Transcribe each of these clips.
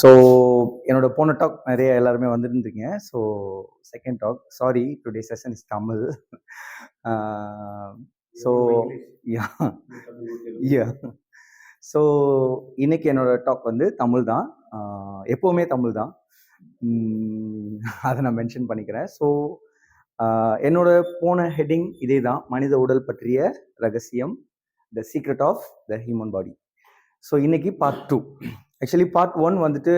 So என்னோட போன talk நிறைய எல்லாருமே வந்துருந்தீங்க. So second talk sorry today session is Tamil. So yeah yeah so இன்னைக்கு என்னோட டாக் வந்து தமிழ் தான். எப்போவுமே தமிழ் தான். அதை நான் மென்ஷன் பண்ணிக்கிறேன். ஸோ என்னோட போன ஹெட்டிங் இதே தான். மனித உடல் பற்றிய ரகசியம். The secret of the human body so இன்னைக்கு part two actually part one வந்துட்டு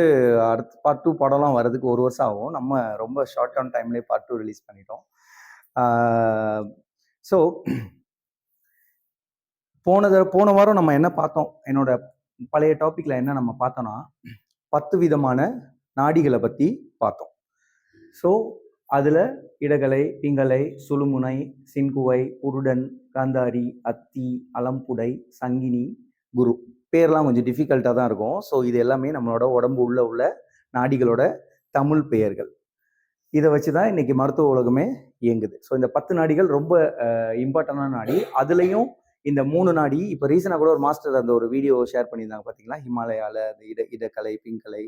அடுத்த பார்ட் டூ படம்லாம் வர்றதுக்கு ஒரு வருஷம் ஆகும். நம்ம ரொம்ப ஷார்ட் ஆன் டைம்லேயே பார்ட் டூ ரிலீஸ் பண்ணிட்டோம். ஸோ போன போன வாரம் நம்ம என்ன பார்த்தோம்? என்னோட பழைய டாப்பிக்கில் என்ன நம்ம பார்த்தோம்னா பத்து விதமான நாடிகளை பற்றி பார்த்தோம். ஸோ அதில் இடகலை பிங்கலை சுழுமுனை சின்குவை உருடன் காந்தாரி அத்தி அலம்புடை சங்கினி குரு. பேர்லாம் கொஞ்சம் டிஃபிகல்ட்டாக தான் இருக்கும். ஸோ இது எல்லாமே நம்மளோட உடம்பு உள்ள உள்ள நாடிகளோட தமிழ் பெயர்கள். இதை வச்சு தான் இன்னைக்கு மருத்துவ உலகமே இயங்குது. ஸோ இந்த பத்து நாடிகள் ரொம்ப இம்பார்ட்டண்டான நாடி. அதுலேயும் இந்த மூணு நாடி இப்போ ரீசனாக கூட ஒரு மாஸ்டர் அந்த ஒரு வீடியோ ஷேர் பண்ணியிருந்தாங்க பார்த்தீங்களா ஹிமாலயாவில் அந்த இட இடக்கலை பிங்கலை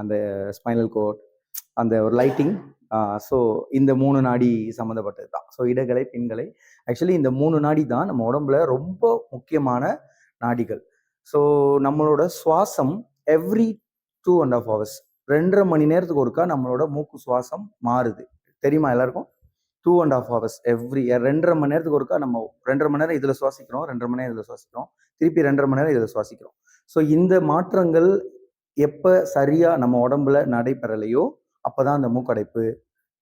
அந்த ஸ்பைனல் கோட் அந்த ஒரு லைட்டிங் ஸோ இந்த மூணு நாடி சம்மந்தப்பட்டது தான் ஸோ இடகலை பின்கலை. ஆக்சுவலி இந்த மூணு நாடி தான் நம்ம உடம்புல ரொம்ப முக்கியமான நாடிகள். ஸோ நம்மளோட சுவாசம் every two and half hours ரெண்டரை மணி நேரத்துக்கு ஒருக்கா நம்மளோட மூக்கு சுவாசம் மாறுது. தெரியுமா எல்லாருக்கும்? Two and half hours every ரெண்டரை மணி நேரத்துக்கு ஒருக்கா நம்ம ரெண்டரை மணி நேரம் இதில் சுவாசிக்கிறோம் ரெண்டரை மணி நேரம் இதில் சுவாசிக்கிறோம் திருப்பி ரெண்டரை மணி நேரம் இதில் சுவாசிக்கிறோம். ஸோ இந்த மாற்றங்கள் எப்போ சரியாக நம்ம உடம்புல நடைபெறலையோ அப்போ தான் அந்த மூக்கடைப்பு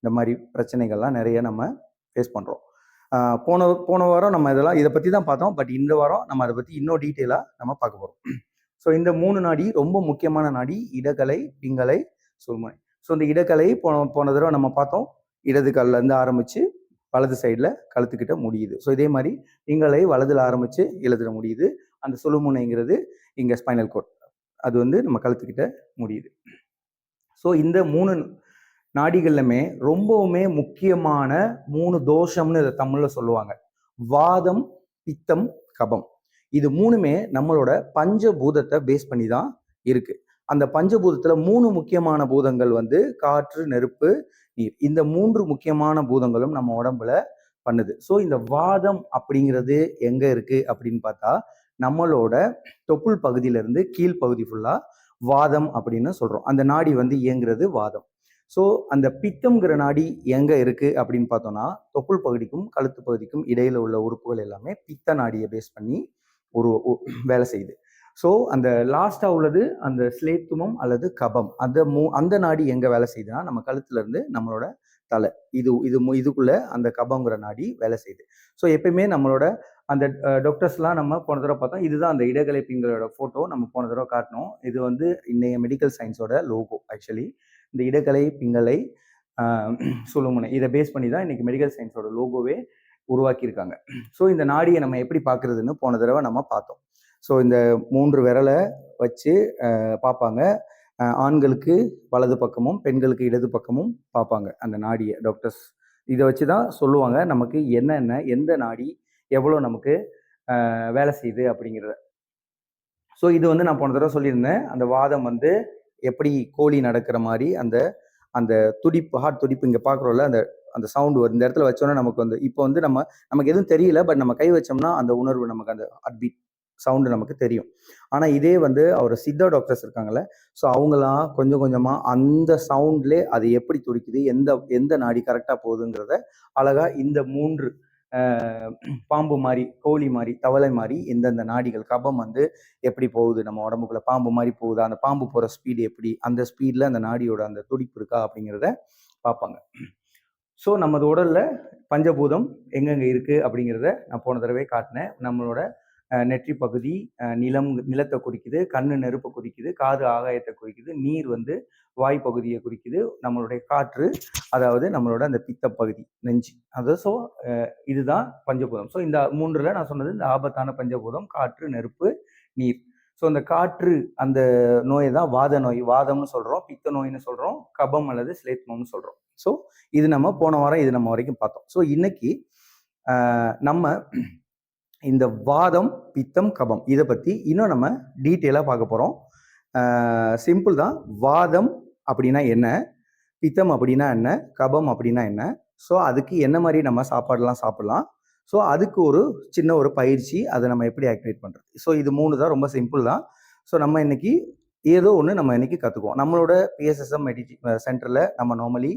இந்த மாதிரி பிரச்சனைகள்லாம் நிறைய நம்ம ஃபேஸ் பண்ணுறோம் போன போன வாரம் நம்ம இதெல்லாம் இதை பற்றி தான் பார்த்தோம். பட் இந்த வாரம் நம்ம அதை பற்றி இன்னும் டீட்டெயிலாக நம்ம பார்க்க போகிறோம் ஸோ இந்த மூணு நாடி ரொம்ப முக்கியமான நாடி இடகலை பிங்கலை சுருமுனை ஸோ இந்த இடக்கலை போன போன தடவை நம்ம பார்த்தோம். இடது கால்ல இருந்து ஆரம்பித்து வலது சைடில் கழுத்துக்கிட்ட முடியுது. ஸோ இதே மாதிரி பிங்கலை வலதில் ஆரம்பித்து எழுதுட முடியுது. அந்த சுழுமுனைங்கிறது இங்கே ஸ்பைனல் கோட் அது வந்து நம்ம கழுத்துக்கிட்ட முடியுது. ஸோ இந்த மூணு நாடிகள்லுமே ரொம்பவுமே முக்கியமான மூணு தோஷம்னு இதை தமிழில் சொல்லுவாங்க. வாதம் பித்தம் கபம். இது மூணுமே நம்மளோட பஞ்சபூதத்தை பேஸ் பண்ணி தான் இருக்கு. அந்த பஞ்சபூதத்துல மூணு முக்கியமான பூதங்கள் வந்து காற்று நெருப்பு நீர். இந்த மூன்று முக்கியமான பூதங்களும் நம்ம உடம்புல பண்ணுது. ஸோ இந்த வாதம் அப்படிங்கிறது எங்க இருக்கு அப்படின்னு பார்த்தா நம்மளோட தொப்புள் பகுதியிலிருந்து கீழ் பகுதி ஃபுல்லா வாதம் அப்படின்னு சொல்றோம். அந்த நாடி வந்து இயங்குறது வாதம். ஸோ அந்த பித்தம்ங்கிற நாடி எங்கே இருக்குது அப்படின்னு பார்த்தோம்னா தொப்புள் பகுதிக்கும் கழுத்து பகுதிக்கும் இடையில உள்ள உறுப்புகள் எல்லாமே பித்த நாடியை பேஸ் பண்ணி ஒரு வேலை செய்யுது. ஸோ அந்த லாஸ்ட்டாக உள்ளது அந்த ஸ்லேத்துமம் அல்லது கபம். அந்த மூ அந்த நாடி எங்கே வேலை செய்யுதுன்னா நம்ம கழுத்துலேருந்து நம்மளோட தலை. இது இது மு- இதுக்குள்ள அந்த கபங்கிற நாடி வேலை செய்யுது. ஸோ எப்பயுமே நம்மளோட அந்த டாக்டர்ஸ்லாம் நம்ம போன தடவை பார்த்தோம். இதுதான் அந்த இடகலை பிங்களோட ஃபோட்டோ நம்ம போன தடவை காட்டினோம். இது வந்து இன்னைய மெடிக்கல் சயின்ஸோட லோகோ ஆக்சுவலி இந்த இடக்கலை பிங்கலை ஆஹ், சுழுமுனை இதை பேஸ் பண்ணி தான் இன்னைக்கு மெடிக்கல் சயின்ஸோட லோகோவே உருவாக்கியிருக்காங்க. ஸோ இந்த நாடியை நம்ம எப்படி பார்க்குறதுன்னு போன தடவை நம்ம பார்த்தோம். ஸோ இந்த மூன்று விரலை வச்சு பார்ப்பாங்க. ஆண்களுக்கு வலது பக்கமும் பெண்களுக்கு இடது பக்கமும் பார்ப்பாங்க அந்த நாடியை டாக்டர்ஸ் இதை வச்சு தான் சொல்லுவாங்க நமக்கு என்னென்ன எந்த நாடி எவ்வளோ நமக்கு வேலை செய்யுது அப்படிங்கிறத. ஸோ இது வந்து நான் போன தடவை சொல்லியிருந்தேன். அந்த வாதம் வந்து எப்படி கோழி நடக்கிற மாதிரி அந்த அந்த துடிப்பு ஹார்ட் துடிப்பு இங்கே பார்க்குறோம்ல அந்த அந்த சவுண்டு வரும். இந்த இடத்துல வச்சோன்னா நமக்கு வந்து இப்போ வந்து நம்ம நமக்கு எதுவும் தெரியல பட் நம்ம கை வச்சோம்னா அந்த உணர்வு நமக்கு அந்த ஹார்ட் சவுண்டு நமக்கு தெரியும். ஆனால் இதே வந்து அவர் சித்தா டாக்டர்ஸ் இருக்காங்கல்ல ஸோ அவங்களாம் கொஞ்சம் கொஞ்சமாக அந்த சவுண்ட்லே அது எப்படி துடிக்குது எந்த எந்த நாடி கரெக்டாக போகுதுங்கிறத அழகாக இந்த மூன்று பாம்பு மாதிரி கோழி மாதிரி தவளை மாதிரி எந்தெந்த நாடிகள் கபம் வந்து எப்படி போகுது? நம்ம உடம்புக்குள்ள பாம்பு மாதிரி போகுதா? அந்த பாம்பு போகிற ஸ்பீடு எப்படி? அந்த ஸ்பீடில் அந்த நாடியோட அந்த துடிப்பு இருக்கா? அப்படிங்கிறத பார்ப்பாங்க. ஸோ நமது உடலில் பஞ்சபூதம் எங்கெங்கே இருக்குது அப்படிங்கிறத நான் போன தடவை காட்டினேன். நம்மளோட நெற்றி பகுதி நிலம் நிலத்தை குறிக்குது கண்ணு நெருப்பை குறிக்குது காது ஆகாயத்தை குறிக்குது நீர் வந்து வாய் பகுதியை குறிக்குது. நம்மளுடைய காற்று அதாவது நம்மளோட அந்த பித்த பகுதி நெஞ்சு. அது ஸோ இதுதான் பஞ்சபூதம். ஸோ இந்த மூன்றுல நான் சொன்னது இந்த ஆபத்தான பஞ்சபூதம் காற்று நெருப்பு நீர். ஸோ அந்த காற்று அந்த நோயை தான் வாத நோய் வாதம்னு சொல்றோம் பித்த நோய்னு சொல்றோம் கபம் அல்லது ஸ்லேத்மம்னு சொல்றோம். ஸோ இது நம்ம போன வாரம் இது நம்ம வரைக்கும் பார்த்தோம். ஸோ இன்னைக்கு நம்ம இந்த வாதம் பித்தம் கபம் இதை பத்தி இன்னும் நம்ம டீட்டெயிலாக பார்க்க போறோம். சிம்பிள் தான் வாதம் அப்படின்னா என்ன? பித்தம் அப்படின்னா என்ன? கபம் அப்படின்னா என்ன? ஸோ அதுக்கு என்ன மாதிரி நம்ம சாப்பாடுலாம் சாப்பிடலாம்? ஸோ அதுக்கு ஒரு சின்ன ஒரு பயிற்சி அதை நம்ம எப்படி ஆக்டிவேட் பண்ணுறது ஸோ இது மூணு தான் ரொம்ப சிம்பிள் தான். ஸோ நம்ம இன்னைக்கு ஏதோ ஒன்று நம்ம இன்னைக்கு கற்றுக்குவோம் நம்மளோட பிஎஸ்எஸ்எம் மெடிடே சென்டரில் நம்ம நார்மலி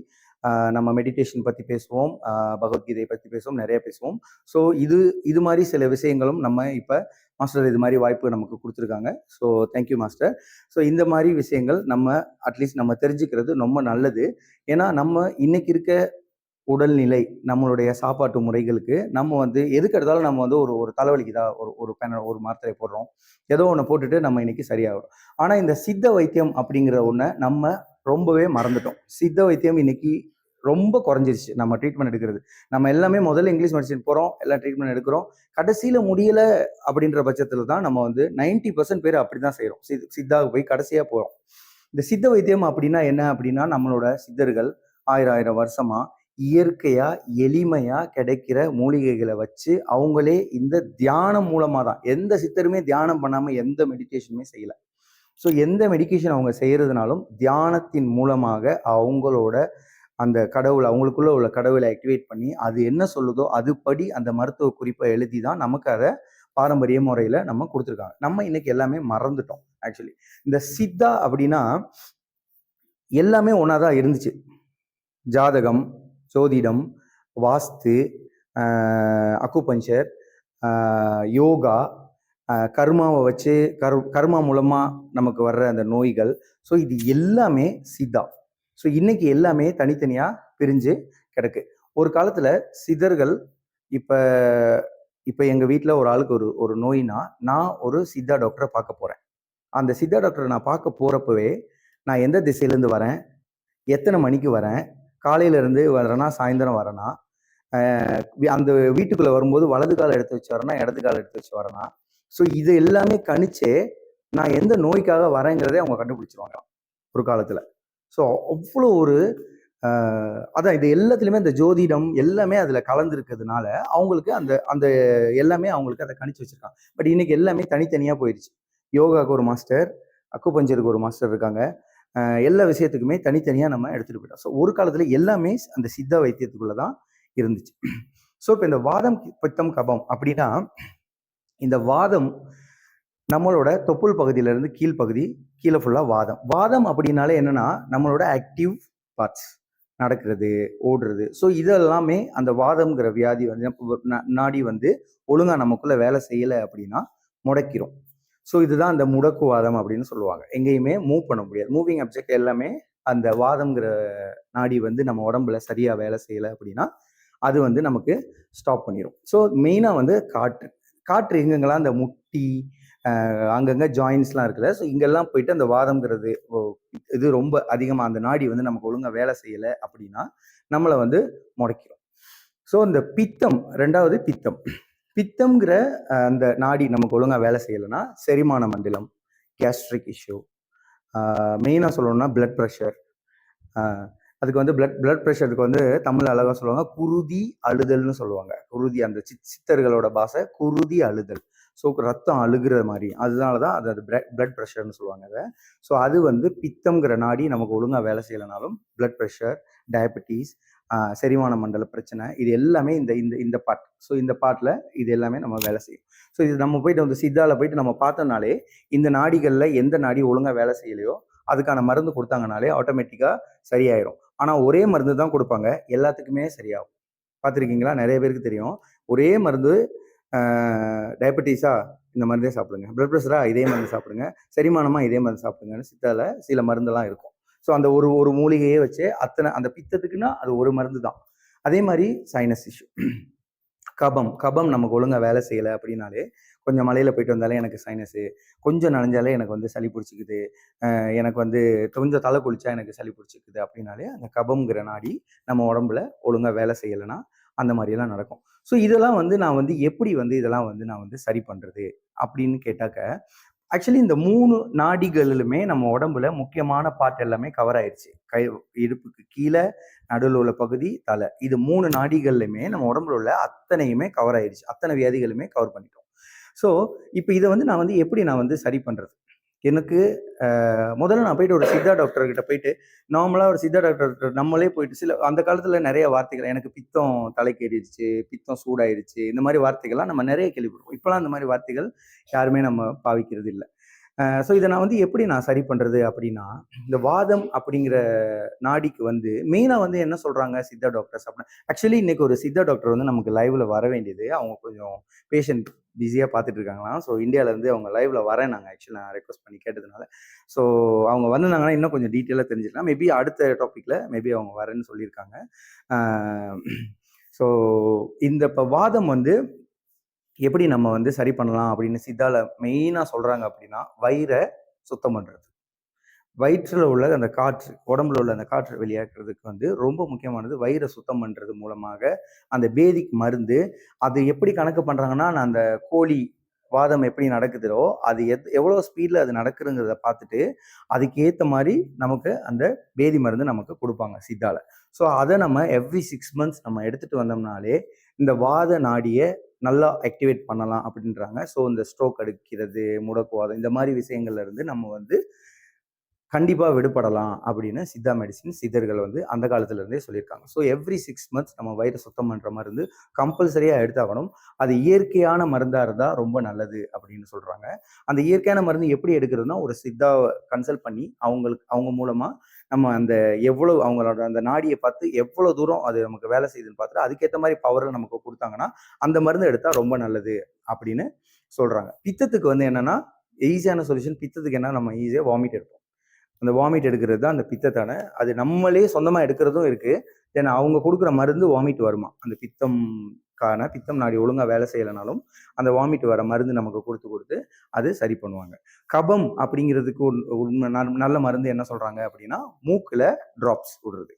நம்ம மெடிடேஷன் பற்றி பேசுவோம் பகவத்கீதை பற்றி பேசுவோம் நிறைய பேசுவோம். ஸோ இது இது மாதிரி சில விஷயங்களும் நம்ம இப்போ மாஸ்டர் இது மாதிரி வாய்ப்பு நமக்கு கொடுத்துருக்காங்க. ஸோ தேங்க்யூ மாஸ்டர் ஸோ இந்த மாதிரி விஷயங்கள் நம்ம அட்லீஸ்ட் நம்ம தெரிஞ்சுக்கிறது ரொம்ப நல்லது. ஏன்னா நம்ம இன்னைக்கு இருக்க உடல்நிலை நம்மளுடைய சாப்பாட்டு முறைகளுக்கு நம்ம வந்து எதுக்கு எடுத்தாலும் நம்ம வந்து ஒரு ஒரு தலைவலிக்குதா ஒரு ஒரு பென ஒரு மாத்திரை போடுறோம். ஏதோ ஒன்று போட்டுட்டு நம்ம இன்னைக்கு சரியாகிறோம் ஆனால் இந்த சித்த வைத்தியம் அப்படிங்கிற ஒன்றை நம்ம ரொம்பவே மறந்துட்டோம். சித்த வைத்தியம் இன்னைக்கு ரொம்ப குறைஞ்சிருச்சு. நம்ம ட்ரீட்மெண்ட் எடுக்கிறது. நம்ம எல்லாமே முதல்ல இங்கிலீஷ் மெடிசன் போகிறோம் எல்லாம் ட்ரீட்மெண்ட் எடுக்கிறோம். கடைசியில் முடியல அப்படின்ற பட்சத்தில் தான் நம்ம வந்து நைன்டி பர்சன்ட் பேர் அப்படி தான் செய்கிறோம் சித் சித்தாவுக்கு போய் கடைசியாக போகிறோம் இந்த சித்த வைத்தியம் அப்படின்னா என்ன அப்படின்னா நம்மளோட சித்தர்கள் ஆயிரம் ஆயிரம் வருஷமாக இயற்கையாக எளிமையாக கிடைக்கிற மூலிகைகளை வச்சு அவங்களே இந்த தியானம் மூலமாக தான் எந்த சித்தருமே தியானம் பண்ணாமல் எந்த மெடிடேஷனுமே செய்யலை. ஸோ எந்த மெடிக்கேஷன் அவங்க செய்கிறதுனாலும் தியானத்தின் மூலமாக அவங்களோட அந்த கடவுளை அவங்களுக்குள்ள உள்ள கடவுளை ஆக்டிவேட் பண்ணி அது என்ன சொல்லுதோ அதுபடி அந்த மருத்துவ குறிப்பை எழுதி தான் நமக்கு அதை பாரம்பரிய முறையில் நம்ம கொடுத்துருக்காங்க. நம்ம இன்னைக்கு எல்லாமே மறந்துட்டோம் ஆக்சுவலி இந்த சித்தா அப்படின்னா எல்லாமே ஒன்றா தான் இருந்துச்சு. ஜாதகம் ஜோதிடம் வாஸ்து அக்குபஞ்சர் யோகா கர்மாவை வச்சு கர் கர்மா மூலமாக நமக்கு வர்ற அந்த நோய்கள். ஸோ இது எல்லாமே சித்தா. ஸோ இன்னைக்கு எல்லாமே தனித்தனியாக பிரிஞ்சு கிடக்கு. ஒரு காலத்தில் சிதர்கள் இப்போ இப்போ எங்கள் வீட்டில் ஒரு ஆளுக்கு ஒரு ஒரு நோய்னா நான் ஒரு சித்தா டாக்டரை பார்க்க போகிறேன் அந்த சித்தா டாக்டரை நான் பார்க்க போகிறப்பவே நான் எந்த திசையிலேருந்து வரேன்? எத்தனை மணிக்கு வரேன்? காலையிலேருந்து வரேன்னா சாயந்தரம் வரேனா? அந்த வீட்டுக்குள்ளே வரும்போது வலது கால் எடுத்து வச்சு வரேனா இடது கால் எடுத்து வச்சு வரேனா? ஸோ இது எல்லாமே கணிச்சு நான் எந்த நோய்க்காக வரேங்கிறதே அவங்க கண்டுபிடிச்சிருவாங்க. ஒரு காலத்தில். ஸோ அவ்வளோ ஒரு அதான் இது எல்லாத்துலேயுமே அந்த ஜோதிடம் எல்லாமே அதில் கலந்துருக்கிறதுனால அவங்களுக்கு அந்த அந்த எல்லாமே அவங்களுக்கு அதை கணிச்சு வச்சுருக்காங்க. பட் இன்னைக்கு எல்லாமே தனித்தனியாக போயிடுச்சு. யோகாவுக்கு ஒரு மாஸ்டர் அக்குபஞ்சருக்கு ஒரு மாஸ்டர் இருக்காங்க. எல்லா விஷயத்துக்குமே தனித்தனியாக நம்ம எடுத்துகிட்டு போயிட்டோம். ஸோ ஒரு காலத்தில் எல்லாமே அந்த சித்த வைத்தியத்துக்குள்ளே தான் இருந்துச்சு. ஸோ இப்போ இந்த வாதம் பித்தம் கபம் அப்படின்னா இந்த வாதம் நம்மளோட தொப்புள் பகுதியிலேருந்து கீழ்ப்பகுதி கீழே ஃபுல்லாக வாதம். வாதம் அப்படின்னாலே என்னன்னா நம்மளோட ஆக்டிவ் பார்ட்ஸ் நடக்கிறது ஓடுறது. ஸோ இதெல்லாமே அந்த வாதம்ங்கிற வியாதி வந்து நாடி வந்து ஒழுங்காக நமக்குள்ளே வேலை செய்யலை அப்படின்னா முடக்கிறோம் ஸோ இதுதான் அந்த முடக்கு வாதம் அப்படின்னு சொல்லுவாங்க. எங்கேயுமே மூவ் பண்ண முடியாது. மூவிங் அப்ஜெக்ட் எல்லாமே அந்த வாதம்ங்கிற நாடி வந்து நம்ம உடம்புல சரியாக வேலை செய்யலை அப்படின்னா அது வந்து நமக்கு ஸ்டாப் பண்ணிடும் ஸோ மெயினாக வந்து காற்று. காற்று எங்கெங்கெல்லாம் அந்த முட்டி அங்கங்கே ஜாயின்ஸ்லாம் இருக்குல்ல. ஸோ இங்கெல்லாம் போயிட்டு அந்த வாதம்ங்கிறது ஓ, இது ரொம்ப அதிகமாக அந்த நாடி வந்து நமக்கு ஒழுங்காக வேலை செய்யலை அப்படின்னா நம்மளை வந்து முடக்கிறோம் ஸோ இந்த பித்தம் ரெண்டாவது பித்தம். பித்தம்ங்கிற அந்த நாடி நமக்கு ஒழுங்காக வேலை செய்யலைன்னா செரிமான மண்டலம் கேஸ்ட்ரிக் இஷ்யூ மெயினாக சொல்லணும்னா பிளட் ப்ரெஷர் அதுக்கு வந்து பிளட் பிளட் ப்ரெஷருக்கு வந்து தமிழ் அழகாக சொல்லுவாங்க குருதி அழுதல்னு சொல்லுவாங்க. குருதி அந்த சித் சித்தர்களோட பாஷை குருதி அழுதல். ஸோ ரத்தம் அழுகிற மாதிரி. அதனால தான் அது அது பிளட் ப்ரெஷர்னு சொல்லுவாங்க அதை. ஸோ அது வந்து பித்தம்ங்கிற நாடி நமக்கு ஒழுங்காக வேலை செய்யலைனாலும் பிளட் ப்ரெஷர் டயபெட்டிஸ் செரிமான மண்டல பிரச்சனை இது எல்லாமே இந்த இந்த இந்த பார்ட் ஸோ இந்த பார்ட்டில் இது எல்லாமே நம்ம வேலை செய்யும். ஸோ இது நம்ம போயிட்டு வந்து சித்தாவில் போயிட்டு நம்ம பார்த்தோம்னாலே இந்த நாடிகளில் எந்த நாடி ஒழுங்காக வேலை செய்யலையோ அதுக்கான மருந்து கொடுத்தாங்கனாலே ஆட்டோமேட்டிக்காக சரியாயிரும். ஆனால் ஒரே மருந்து தான் கொடுப்பாங்க. எல்லாத்துக்குமே சரியாகும். பார்த்துருக்கீங்களா? நிறைய பேருக்கு தெரியும். ஒரே மருந்து டயபெட்டிஸா இந்த மருந்தே சாப்பிடுங்க. பிளட் ப்ரெஷரா இதே மருந்து சாப்பிடுங்க. செரிமானமா இதே மருந்து சாப்பிடுங்கன்னு சித்தால சில மருந்தெல்லாம் இருக்கும். ஸோ அந்த ஒரு ஒரு மூலிகையே வச்சு அத்தனை அந்த பித்தத்துக்குன்னா அது ஒரு மருந்து தான். அதே மாதிரி சைனஸ் இஷ்யூ கபம். கபம் நமக்கு ஒழுங்காக வேலை செய்யலை அப்படின்னாலே கொஞ்சம் மலையில் போயிட்டு வந்தாலே எனக்கு சைனஸு கொஞ்சம் நனைஞ்சாலே எனக்கு வந்து சளி பிடிச்சிக்குது. எனக்கு வந்து கொஞ்சம் தலை குளிச்சா எனக்கு சளி பிடிச்சிக்குது அப்படின்னாலே அந்த கபம்ங்கிற நாடி நம்ம உடம்புல ஒழுங்காக வேலை செய்யலைன்னா அந்த மாதிரியெல்லாம் நடக்கும். ஸோ இதெல்லாம் வந்து நான் வந்து எப்படி வந்து இதெல்லாம் வந்து நான் வந்து சரி பண்ணுறது அப்படின்னு கேட்டாக்க ஆக்சுவலி இந்த மூணு நாடிகளிலுமே நம்ம உடம்புல முக்கியமான பார்ட் எல்லாமே கவர் ஆயிடுச்சு கை இடுப்புக்கு கீழே நடுவில் உள்ள பகுதி தலை. இது மூணு நாடிகள்லையுமே நம்ம உடம்புல உள்ள அத்தனையுமே கவர் ஆயிடுச்சு அத்தனை வியாதிகளுமே கவர் பண்ணிட்டோம். ஸோ இப்போ இதை வந்து நான் வந்து எப்படி நான் வந்து சரி பண்ணுறது எனக்கு முதல்ல நான் போயிட்டு ஒரு சித்தா டாக்டர்கிட்ட போயிட்டு நார்மலாக ஒரு சித்தா டாக்டர் நம்மளே போயிட்டு சில அந்த காலத்தில் நிறைய வார்த்தைகள் எனக்கு பித்தம் தலைக்கேறிடுச்சு பித்தம் சூடாயிருச்சு இந்த மாதிரி வார்த்தைகள்லாம் நம்ம நிறைய கேள்விப்படுவோம் இப்போலாம் அந்த மாதிரி வார்த்தைகள் யாருமே நம்ம பாவிக்கிறது இல்லை ஸோ இதை நான் வந்து எப்படி நான் சரி பண்ணுறது அப்படின்னா இந்த வாதம் அப்படிங்கிற நாடிக்கு வந்து மெயினாக வந்து என்ன சொல்கிறாங்க சித்தா டாக்டர்ஸ் அப்படின்னா ஆக்சுவலி இன்றைக்கி ஒரு சித்தா டாக்டர் வந்து நமக்கு லைவில் வர வேண்டியது அவங்க கொஞ்சம் பேஷண்ட் பிஸியாக பார்த்துட்டு இருக்காங்களாம். ஸோ இந்தியாவிலேருந்து அவங்க லைவில் வரேன் நாங்கள் ஆக்சுவலி நான் ரெக்வஸ்ட் பண்ணி கேட்டதுனால. ஸோ அவங்க வந்திருந்தாங்கன்னா இன்னும் கொஞ்சம் டீட்டெயிலாக தெரிஞ்சுக்கலாம். மேபி அடுத்த டாப்பிக்கில் மேபி அவங்க வரேன்னு சொல்லியிருக்காங்க. ஸோ இந்த இப்போ வாதம் வந்து எப்படி நம்ம வந்து சரி பண்ணலாம் அப்படின்னு சித்தால மெயினாக சொல்கிறாங்க அப்படின்னா வயிறை சுத்தம் பண்ணுறது வயிற்றில் உள்ள அந்த காற்று உடம்புல உள்ள அந்த காற்று வெளியாக்குறதுக்கு வந்து ரொம்ப முக்கியமானது வயிறை சுத்தம் பண்ணுறது மூலமாக அந்த பேதிக் மருந்து அது எப்படி கணக்கு பண்ணுறாங்கன்னா நான் அந்த கோழி வாதம் எப்படி நடக்குதோ அது எத் எவ்வளோ ஸ்பீடில் அது நடக்குதுங்கிறத பார்த்துட்டு அதுக்கு ஏற்ற மாதிரி நமக்கு அந்த பேதி மருந்து நமக்கு கொடுப்பாங்க சித்தால. ஸோ அதை நம்ம எவ்ரி சிக்ஸ் மந்த்ஸ் நம்ம எடுத்துகிட்டு வந்தோம்னாலே இந்த வாத நாடியை நல்லா ஆக்டிவேட் பண்ணலாம் அப்படின்றாங்க. ஸோ இந்த ஸ்ட்ரோக் அடிக்கிறது முடக்குவாதம் இந்த மாதிரி விஷயங்கள்ல இருந்து நம்ம வந்து கண்டிப்பாக விடுபடலாம் அப்படின்னு சித்தா மெடிசின் சித்தர்கள் வந்து அந்த காலத்துல இருந்தே சொல்லியிருக்காங்க. ஸோ எவ்ரி சிக்ஸ் மந்த்ஸ் நம்ம வயிறு சுத்தம் பண்ணுற மருந்து கம்பல்சரியாக எடுத்தாகணும். அது இயற்கையான மருந்தாக இருந்தால் ரொம்ப நல்லது அப்படின்னு சொல்கிறாங்க அந்த இயற்கையான மருந்து எப்படி எடுக்கிறதுனா ஒரு சித்தாவை கன்சல்ட் பண்ணி அவங்களுக்கு அவங்க மூலமாக நம்ம அந்த எவ்வளோ அவங்களோட அந்த நாடியை பார்த்து எவ்வளோ தூரம் அது நமக்கு வேலை செய்யுதுன்னு பார்த்துட்டு அதுக்கேற்ற மாதிரி பவரை நமக்கு கொடுத்தாங்கன்னா அந்த மருந்து எடுத்தால் ரொம்ப நல்லது அப்படின்னு சொல்கிறாங்க பித்தத்துக்கு வந்து என்னன்னா ஈஸியான சொல்யூஷன் பித்தத்துக்கு என்ன நம்ம ஈஸியாக வாமிட் எடுப்போம். அந்த வாமிட் எடுக்கிறது தான் அந்த பித்தத்தான. அது நம்மளே சொந்தமாக எடுக்கிறதும் இருக்கு. தென் அவங்க கொடுக்குற மருந்து வாமிட் வருமா? அந்த பித்தம் காரண பித்தம் நாடி ஒழுங்காக வேலை செய்யலைனாலும் அந்த வாமிட் வர மருந்து நமக்கு கொடுத்து கொடுத்து அது சரி பண்ணுவாங்க. கபம் அப்படிங்கிறதுக்கு உண்- உண்மை நல்ல- நல்ல மருந்து என்ன சொல்கிறாங்க அப்படின்னா மூக்கில் ட்ராப்ஸ் விடுறது.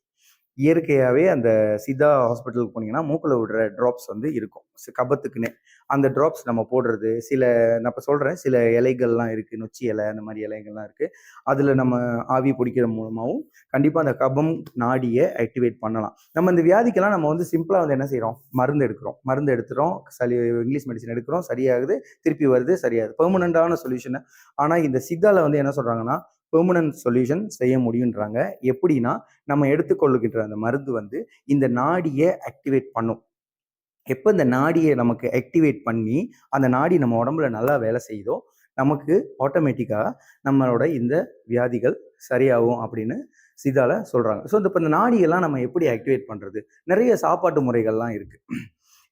இயற்கையாகவே அந்த சித்தா ஹாஸ்பிட்டலுக்கு போனீங்கன்னா மூக்கில் விடுற ட்ராப்ஸ் வந்து இருக்கும். சி- கபத்துக்குன்னே. அந்த ட்ராப்ஸ் நம்ம போடுறது சில நான் இப்போ சொல்கிறேன் சில இலைகள்லாம் இருக்குது நொச்சி இலை அந்த மாதிரி இலைகள்லாம் இருக்குது அதில் நம்ம ஆவி பிடிக்கிற மூலமாகவும் கண்டிப்பாக அந்த கபம் நாடியை ஆக்டிவேட் பண்ணலாம். நம்ம இந்த வியாதிக்கெல்லாம் நம்ம வந்து சிம்பிளாக வந்து என்ன செய்கிறோம் மருந்து எடுக்கிறோம். மருந்து எடுத்துகிறோம் சளி இங்கிலீஷ் மெடிசன் எடுக்கிறோம் சரியாகுது திருப்பி வருது சரியாகுது. பெர்மனண்டான சொல்யூஷனு ஆனால் இந்த சித்தாவில் வந்து என்ன சொல்கிறாங்கன்னா பெர்மனன்ட் சொல்யூஷன் செய்ய முடியுன்றாங்க. எப்படின்னா நம்ம எடுத்துக்கொள்ளுகின்ற அந்த மருந்து வந்து இந்த நாடியை ஆக்டிவேட் பண்ணும். எப்போ இந்த நாடியை நமக்கு ஆக்டிவேட் பண்ணி அந்த நாடி நம்ம உடம்புல நல்லா வேலை செய்யுதோ நமக்கு ஆட்டோமேட்டிக்காக நம்மளோட இந்த வியாதிகள் சரியாகும் அப்படின்னு சிதால சொல்கிறாங்க ஸோ இந்த இப்போ இந்த நாடியெல்லாம் நம்ம எப்படி ஆக்டிவேட் பண்ணுறது நிறைய சாப்பாட்டு முறைகள்லாம் இருக்குது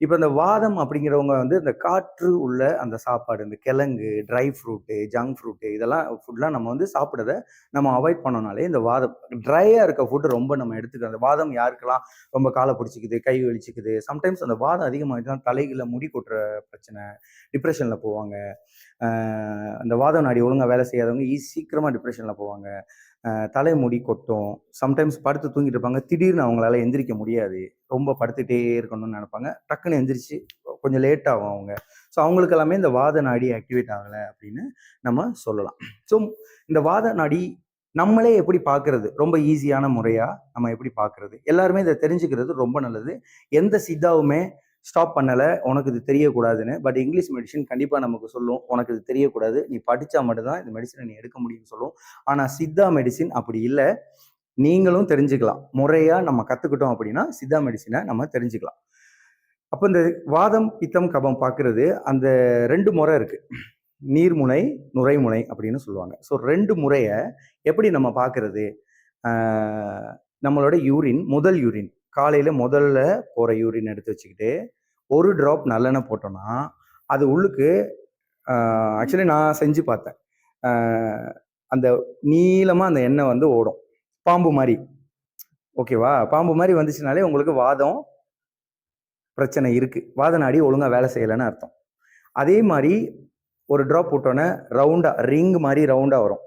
இப்போ இந்த வாதம் அப்படிங்கிறவங்க வந்து இந்த காற்று உள்ள அந்த சாப்பாடு இந்த கிழங்கு ட்ரை ஃப்ரூட்டு ஜங்க் ஃப்ரூட்டு இதெல்லாம் ஃபுட்லாம் நம்ம வந்து சாப்பிட்றத நம்ம அவாய்ட் பண்ணோம்னாலே இந்த வாதம் ட்ரையாக இருக்க ஃபுட்டு ரொம்ப நம்ம எடுத்துக்கிறோம் அந்த வாதம் யாருக்கெல்லாம் ரொம்ப காலை பிடிச்சிக்குது கை வலிச்சிக்குது சம்டைம்ஸ் அந்த வாதம் அதிகமாகிட்டுனா தலைகளை முடி கொட்டுற பிரச்சனை டிப்ரெஷனில் போவாங்க. அந்த வாதம் நாடி ஒழுங்காக வேலை செய்யாதவங்க ஈ சீக்கிரமாக டிப்ரெஷனில் போவாங்க. தலைமுடி கொட்டும். சம்டைம்ஸ் படுத்து தூங்கிட்டு இருப்பாங்க. திடீர்னு அவங்களால எந்திரிக்க முடியாது. ரொம்ப படுத்துட்டே இருக்கணும்னு நினைப்பாங்க. டக்குன்னு எந்திரிச்சு கொஞ்சம் லேட் ஆகும் அவங்க. ஸோ அவங்களுக்கு எல்லாமே இந்த வாத நாடி ஆக்டிவேட் ஆகலை அப்படின்னு நம்ம சொல்லலாம். ஸோ இந்த வாத நாடி நம்மளே எப்படி பார்க்கறது? ரொம்ப ஈஸியான முறையாக நம்ம எப்படி பார்க்கறது? எல்லாருமே இதை தெரிஞ்சுக்கிறது ரொம்ப நல்லது. எந்த சித்தாவுமே ஸ்டாப் பண்ணலை உனக்கு இது தெரியக்கூடாதுன்னு. பட் இங்கிலீஷ் மெடிசன் கண்டிப்பாக நமக்கு சொல்லும். உனக்கு இது தெரியக்கூடாது. நீ படித்தா மட்டும்தான் இந்த மெடிசனை நீ எடுக்க முடியும்னு சொல்லும். ஆனால் சித்தா மெடிசின் அப்படி இல்லை. நீங்களும் தெரிஞ்சுக்கலாம். முறையாக நம்ம கற்றுக்கிட்டோம் அப்படின்னா சித்தா மெடிசினை நம்ம தெரிஞ்சுக்கலாம். அப்போ இந்த வாதம் பித்தம் கபம் பார்க்கறது அந்த ரெண்டு முறை இருக்குது நீர்முனை நுரைமுனை அப்படின்னு சொல்லுவாங்க. ஸோ ரெண்டு முறையை எப்படி நம்ம பார்க்கறது நம்மளோட யூரின் முதல் யூரின் காலையில் முதல்ல போகிற யூரின் எடுத்து வச்சுக்கிட்டு ஒரு ட்ராப் நல்லெண்ணெய் போட்டோன்னா அது உள்ளுக்கு ஆக்சுவலி நான் செஞ்சு பார்த்தேன். அந்த நீளமாக அந்த எண்ணெய் வந்து ஓடும். பாம்பு மாதிரி. ஓகேவா பாம்பு மாதிரி வந்துச்சுனாலே உங்களுக்கு வாதம் பிரச்சனை இருக்குது வாத நாடி ஒழுங்காக வேலை செய்யலைன்னு அர்த்தம். அதே மாதிரி ஒரு ட்ராப் போட்டோன்னே ரவுண்டாக ரிங் மாதிரி ரவுண்டாக வரும்.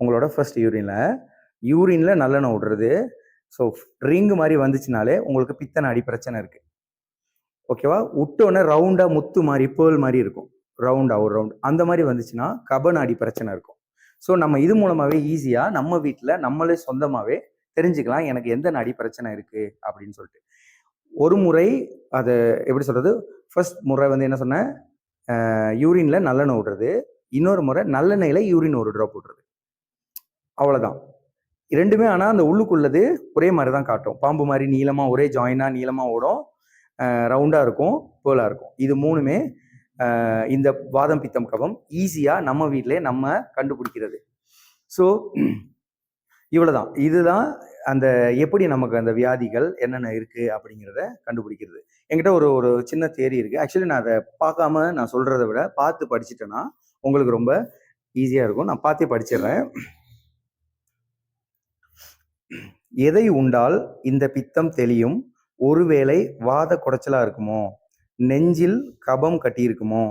உங்களோட ஃபர்ஸ்ட் யூரினில் யூரினில் நல்லெண்ணெய் விடுறது. ஸோ ரிங் மாதிரி வந்துச்சுனாலே உங்களுக்கு பித்த நாடி பிரச்சனை இருக்குது ஓகேவா? விட்டோன்னே ரவுண்டாக முத்து மாதிரி பேர்ல் மாதிரி இருக்கும். ரவுண்டாக ஒரு ரவுண்ட் அந்த மாதிரி வந்துச்சுன்னா கப நாடி பிரச்சனை இருக்கும். ஸோ நம்ம இது மூலமாகவே ஈஸியாக நம்ம வீட்டில் நம்மளே சொந்தமாகவே தெரிஞ்சுக்கலாம். எனக்கு எந்த நாடி பிரச்சனை இருக்குது அப்படின்னு சொல்லிட்டு. ஒரு முறை அதை எப்படி சொல்கிறது ஃபர்ஸ்ட் முறை வந்து என்ன சொன்னேன்? யூரினில் நல்லெண்ணெய் விடுறது. இன்னொரு முறை நல்லெண்ணெயில் யூரின் ஒரு ட்ராப் விடுறது. அவ்வளோதான் ரெண்டுமே ஆனால் அந்த உள்ளுக்குள்ளது ஒரே மாதிரி தான் காட்டும். பாம்பு மாதிரி நீளமாக ஒரே ஜாயினாக நீளமாக ஓடும். ரவுண்டாக இருக்கும் பேர்லாக இருக்கும். இது மூணுமே இந்த வாதம் பித்தம் கபம் ஈஸியாக நம்ம வீட்டிலே நம்ம கண்டுபிடிக்கிறது. ஸோ இவ்வளோதான் இதுதான் அந்த எப்படி நமக்கு அந்த வியாதிகள் என்னென்ன இருக்குது அப்படிங்கிறத கண்டுபிடிக்கிறது. என்கிட்ட ஒரு ஒரு சின்ன தேரி இருக்குது ஆக்சுவலி நான் அதை பார்க்காம நான் சொல்கிறத விட பார்த்து படிச்சுட்டேன்னா உங்களுக்கு ரொம்ப ஈஸியாக இருக்கும். நான் பார்த்தே படிச்சிடுறேன். எதை உண்டால் இந்த பித்தம் தெளியும்? ஒருவேளை வாத குடைச்சலா இருக்குமோ? நெஞ்சில் கபம் கட்டியிருக்குமோ?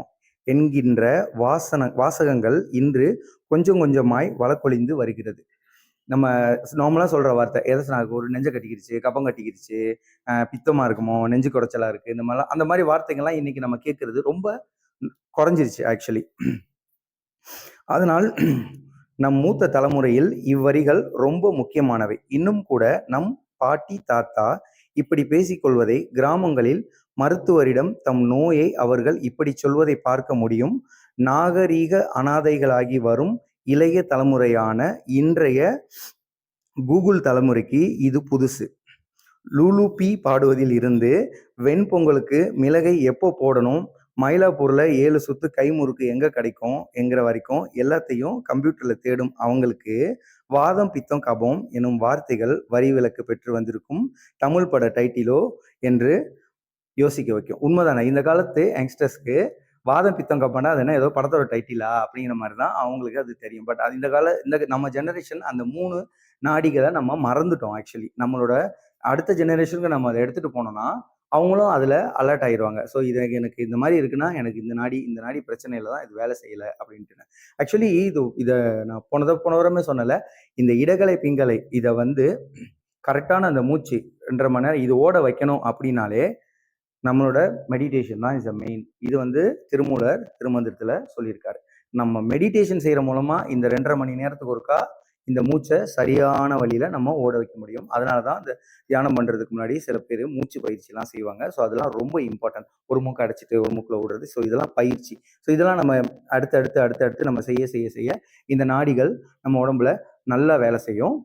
என்கின்ற வாசன வாசகங்கள் இன்று கொஞ்சம் கொஞ்சமாய் வழக்கொழிந்து வருகிறது. நம்ம நார்மலாக சொல்கிற வார்த்தை எதை சொன்னாங்க ஒரு நெஞ்சை கட்டிக்கிடுச்சு கப்பம் கட்டிக்கிடுச்சு பித்தமாக இருக்குமோ? நெஞ்சு குடைச்சலாக இருக்குது இந்த மாதிரிலாம் அந்த மாதிரி வார்த்தைகள்லாம் இன்னைக்கு நம்ம கேட்கறது ரொம்ப குறைஞ்சிருச்சு ஆக்சுவலி. அதனால் நம் மூத்த தலைமுறையில் இவ்வரிகள் ரொம்ப முக்கியமானவை. இன்னும் கூட நம் பாட்டி தாத்தா இப்படி பேசிக்கொள்வதை கிராமங்களில் மருத்துவரிடம் தம் நோயை அவர்கள் இப்படி சொல்வதை பார்க்க முடியும். நாகரீக அனாதைகளாகி வரும் இளைய தலைமுறையான இன்றைய கூகுள் தலைமுறைக்கு இது புதுசு. லூலு பி பாடுவதில் இருந்து வெண்பொங்கலுக்கு மிளகை எப்போ போடணும்? மயிலாப்பூர்ல ஏழு சுத்து கைமுறுக்கு எங்கே கிடைக்கும்? என்கிற வரைக்கும் எல்லாத்தையும் கம்ப்யூட்டர்ல தேடும் அவங்களுக்கு வாதம் பித்தம் கபம் எனும் வார்த்தைகள் வரி விலக்கு பெற்று வந்திருக்கும் தமிழ் பட டைட்டிலோ என்று யோசிக்க வைக்கும். உண்மைதானே? இந்த காலத்து யங்ஸ்டர்ஸ்க்கு வாதம் பித்தம் கப்பனா அது என்ன? ஏதோ படத்தோட டைட்டிலா? அப்படிங்கிற மாதிரி தான் அவங்களுக்கு அது தெரியும். பட் அது இந்த கால இந்த நம்ம ஜெனரேஷன் அந்த மூணு நாடிகளை நம்ம மறந்துட்டோம் ஆக்சுவலி நம்மளோட அடுத்த ஜெனரேஷனுக்கு நம்ம அதை எடுத்துட்டு போனோம்னா அவங்களும் அதில் அலர்ட் ஆயிடுவாங்க ஸோ இது எனக்கு இந்த மாதிரி இருக்குன்னா எனக்கு இந்த நாடி இந்த நாடி பிரச்சனையில் தான் இது வேலை செய்யலை அப்படின்ட்டு ஆக்சுவலி இது இதை நான் போனதை போனவரமே சொன்னலை இந்த இடகலை பிங்கலை இதை வந்து கரெக்டான அந்த மூச்சு ரெண்டரை மணி நேரம் இது ஓட வைக்கணும் அப்படின்னாலே நம்மளோட மெடிடேஷன் தான் இஸ் அ மெயின் இது வந்து திருமூலர் திருமந்திரத்தில் சொல்லியிருக்காரு. நம்ம மெடிடேஷன் செய்கிற மூலமாக இந்த ரெண்டரை மணி நேரத்துக்கு ஒருக்கா இந்த மூச்சை சரியான வழியில் நம்ம ஓட வைக்க முடியும். அதனால தான் இந்த தியானம் பண்ணுறதுக்கு முன்னாடி சில பேர் மூச்சு பயிற்சிலாம் செய்வாங்க. ஸோ அதெல்லாம் ரொம்ப இம்பார்ட்டன்ட் ஒரு மூக்கை அடைச்சிட்டு ஒரு மூக்கில் விடுறது ஸோ இதெல்லாம் பயிற்சி. ஸோ இதெல்லாம் நம்ம அடுத்து அடுத்து அடுத்து அடுத்து நம்ம செய்ய செய்ய செய்ய இந்த நாடிகள் நம்ம உடம்புல நல்லா வேலை செய்யும்.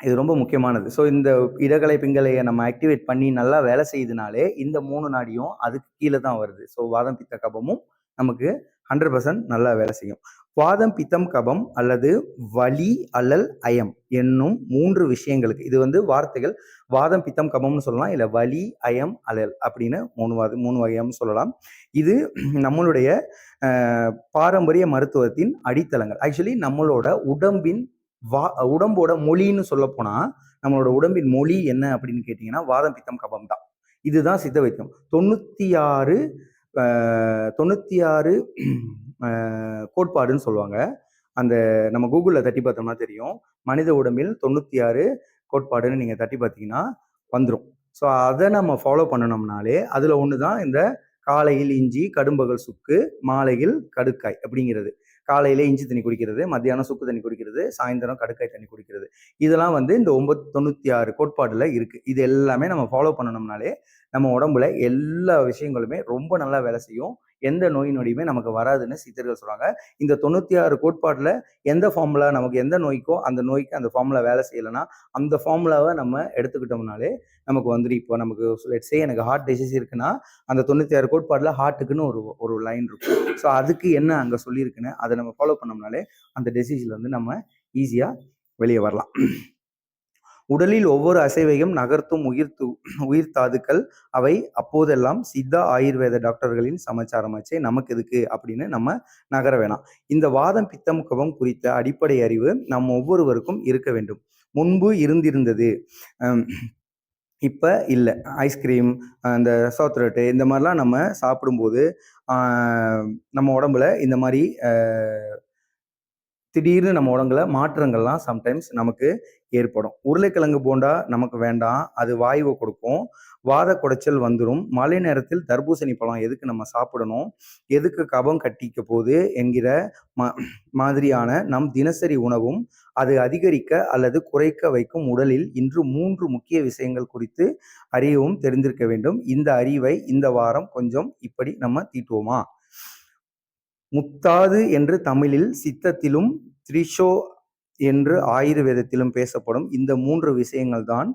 இது ரொம்ப முக்கியமானது. ஸோ இந்த இடகலை பிங்கலையை நம்ம ஆக்டிவேட் பண்ணி நல்லா வேலை செய்யுதுனாலே இந்த மூணு நாடியும் அதுக்கு கீழே தான் வருது. ஸோ வாதம் பித்த கபமும் நமக்கு ஹண்ட்ரட் பர்சன்ட் நல்லா வேலை செய்யும். வாதம் பித்தம் கபம் அல்லது வலி அல்லல் அயம் என்னும் மூன்று விஷயங்களுக்கு இது வந்து வார்த்தைகள் வாதம் பித்தம் கபம்னு சொல்லலாம் இல்லை வலி அயம் அலல் அப்படின்னு மூணு வாது மூணு வகையாகவும் சொல்லலாம். இது நம்மளுடைய பாரம்பரிய மருத்துவத்தின் அடித்தளங்கள். ஆக்சுவலி நம்மளோட உடம்பின் வா உடம்போட மொழின்னு சொல்ல போனால் நம்மளோட உடம்பின் மொழி என்ன அப்படின்னு கேட்டிங்கன்னா வாதம் பித்தம் கபம் தான். இதுதான் சித்த வைத்தியம். தொண்ணூற்றி ஆறு தொண்ணூற்றி ஆறு கோட்பாடுன்னு சொல்லுவாங்க. அந்த நம்ம கூகுளில் தட்டி பார்த்தோம்னா தெரியும். மனித உடம்பில் தொண்ணூற்றி ஆறு கோட்பாடுன்னு நீங்கள் தட்டி பார்த்தீங்கன்னா வந்துடும் ஸோ அதை நம்ம ஃபாலோ பண்ணணும்னாலே அதில் ஒன்று தான் இந்த காலையில் இஞ்சி கடும்பகல் சுக்கு மாலையில் கடுக்காய் அப்படிங்கிறது. காலையில இஞ்சி தண்ணி குடிக்கிறது மத்தியானம் சுக்கு தண்ணி குடிக்கிறது சாயந்தரம் கடுக்காய் தண்ணி குடிக்கிறது. இதெல்லாம் வந்து இந்த ஒன்பது தொண்ணூற்றி ஆறு கோட்பாடுல இருக்கு. இது எல்லாமே நம்ம ஃபாலோ பண்ணணும்னாலே நம்ம உடம்புல எல்லா விஷயங்களுமே ரொம்ப நல்லா வேலை செய்யும். எந்த நோய் நொடியுமே நமக்கு வராதுன்னு சித்தர்கள் சொல்றாங்க. இந்த தொண்ணூற்றி ஆறு கோட்பாட்டில் எந்த ஃபார்முலா நமக்கு எந்த நோய்க்கோ அந்த நோய்க்கு அந்த ஃபார்முலா வேலை செய்யலைன்னா அந்த ஃபார்முலாவை நம்ம எடுத்துக்கிட்டோம்னாலே நமக்கு வந்துடும் இப்போ நமக்கு லெட்ஸே எனக்கு ஹார்ட் டிசீஸ் இருக்குன்னா அந்த தொண்ணூற்றி ஆறு கோட்பாட்டில் ஹார்ட்டுக்குன்னு ஒரு ஒரு லைன் இருக்கும். ஸோ அதுக்கு என்ன அங்கே சொல்லியிருக்குன்னு அதை நம்ம ஃபாலோ பண்ணோம்னாலே அந்த டிசீஸில் வந்து நம்ம ஈஸியாக வெளியே வரலாம். உடலில் ஒவ்வொரு அசைவையும் நகர்த்தும் உயிர் து உயிர் தாதுக்கள். அவை அப்போதெல்லாம் சித்தா ஆயுர்வேத டாக்டர்களின் சமாச்சாரமாச்சே நமக்கு எதுக்கு அப்படின்னு நம்ம நகர வேணாம். இந்த வாதம் பித்தம் கபம் குறித்த அடிப்படை அறிவு நம் ஒவ்வொருவருக்கும் இருக்க வேண்டும். முன்பு இருந்திருந்தது. இப்போ இப்ப இல்லை. ஐஸ்கிரீம் அந்த சோத்ரட்டு இந்த மாதிரிலாம் நம்ம சாப்பிடும்போது நம்ம உடம்புல இந்த மாதிரி திடீர்னு நம்ம உடம்புல மாற்றங்கள்லாம் சம்டைம்ஸ் நமக்கு ஏற்படும். உருளைக்கிழங்கு போண்டா நமக்கு வேண்டாம். அது வாயுவை கொடுக்கும். வாத குடைச்சல் வந்துடும் மழை நேரத்தில் தர்பூசணி பழம் எதுக்கு நம்ம சாப்பிடணும்? எதுக்கு கபம் கட்டிக்க போது என்கிற மா மாதிரியான நம் தினசரி உணவும் அது அதிகரிக்க அல்லது குறைக்க வைக்கும் உடலில் இன்று மூன்று முக்கிய விஷயங்கள் குறித்து அறியவும் தெரிந்திருக்க வேண்டும். இந்த அறிவை இந்த வாரம் கொஞ்சம் இப்படி நம்ம தீட்டுவோமா? முத்தாது என்று தமிழில் சித்தத்திலும் த்ரிஷோ என்று ஆயுர்வேதத்திலும் பேசப்படும் இந்த மூன்று விஷயங்கள் தான்